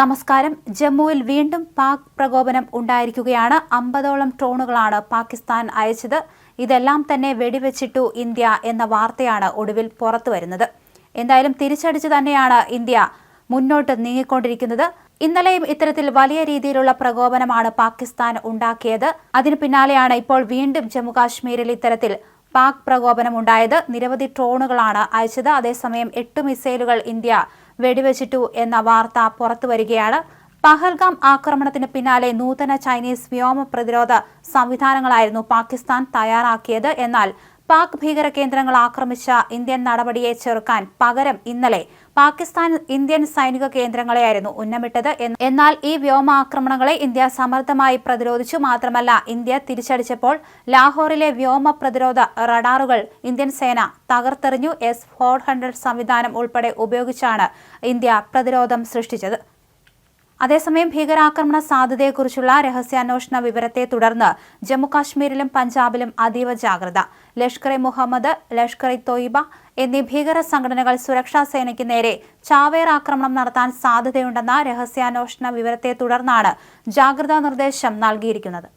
നമസ്കാരം. ജമ്മുവിൽ വീണ്ടും പാക് പ്രകോപനം ഉണ്ടായിരിക്കുകയാണ്. അമ്പതോളം ട്രോണുകളാണ് പാകിസ്ഥാൻ അയച്ചത്. ഇതെല്ലാം തന്നെ വെടിവെച്ചിട്ടു ഇന്ത്യ എന്ന വാർത്തയാണ് ഒടുവിൽ പുറത്തു വരുന്നത്. എന്തായാലും തിരിച്ചടിച്ചു തന്നെയാണ് ഇന്ത്യ മുന്നോട്ട് നീങ്ങിക്കൊണ്ടിരിക്കുന്നത്. ഇന്നലെയും ഇത്തരത്തിൽ വലിയ രീതിയിലുള്ള പ്രകോപനമാണ് പാകിസ്ഥാൻ ഉണ്ടാക്കിയത്. അതിനു പിന്നാലെയാണ് ഇപ്പോൾ വീണ്ടും ജമ്മുകാശ്മീരിൽ ഇത്തരത്തിൽ പാക് പ്രകോപനം ഉണ്ടായത് നിരവധി ട്രോണുകളാണ് അയച്ചത്. അതേസമയം എട്ട് മിസൈലുകൾ ഇന്ത്യ വെടിവെച്ചിട്ടു എന്ന വാർത്ത പുറത്തുവരികയാണ് പഹൽഗാം ആക്രമണത്തിന് പിന്നാലെ നൂതന ചൈനീസ് വ്യോമ പ്രതിരോധ സംവിധാനങ്ങളായിരുന്നു പാകിസ്ഥാൻ തയ്യാറാക്കിയത്. എന്നാൽ പാക് ഭീകര കേന്ദ്രങ്ങൾ ആക്രമിച്ച ഇന്ത്യൻ നടപടിയെ ചെറുക്കാൻ പകരം ഇന്നലെ പാകിസ്ഥാൻ ഇന്ത്യൻ സൈനിക കേന്ദ്രങ്ങളെയായിരുന്നു ഉന്നമിട്ടത് എന്നാൽ ഈ വ്യോമാക്രമണങ്ങളെ ഇന്ത്യ സമർത്ഥമായി പ്രതിരോധിച്ചു മാത്രമല്ല ഇന്ത്യ തിരിച്ചടിച്ചപ്പോൾ ലാഹോറിലെ വ്യോമ പ്രതിരോധ റഡാറുകൾ ഇന്ത്യൻ സേന തകർത്തെറിഞ്ഞു. എസ് ഫോർ ഹൺഡ്രഡ് സംവിധാനം ഉൾപ്പെടെ ഉപയോഗിച്ചാണ് ഇന്ത്യ പ്രതിരോധം സൃഷ്ടിച്ചത്. അതേസമയം ഭീകരാക്രമണ സാധ്യതയെക്കുറിച്ചുള്ള രഹസ്യാന്വേഷണ വിവരത്തെ തുടർന്ന് ജമ്മുകാശ്മീരിലും പഞ്ചാബിലും അതീവ ജാഗ്രത. ലഷ്കർ ഇ മുഹമ്മദ് ലഷ്കർ ഇ തൊയ്ബ എന്നീ ഭീകര സംഘടനകൾ സുരക്ഷാ സേനയ്ക്ക് നേരെ ചാവേർ ആക്രമണം നടത്താൻ സാധ്യതയുണ്ടെന്ന രഹസ്യാന്വേഷണ വിവരത്തെ തുടർന്നാണ് ജാഗ്രതാ നിർദ്ദേശം നൽകിയിരിക്കുന്നത്.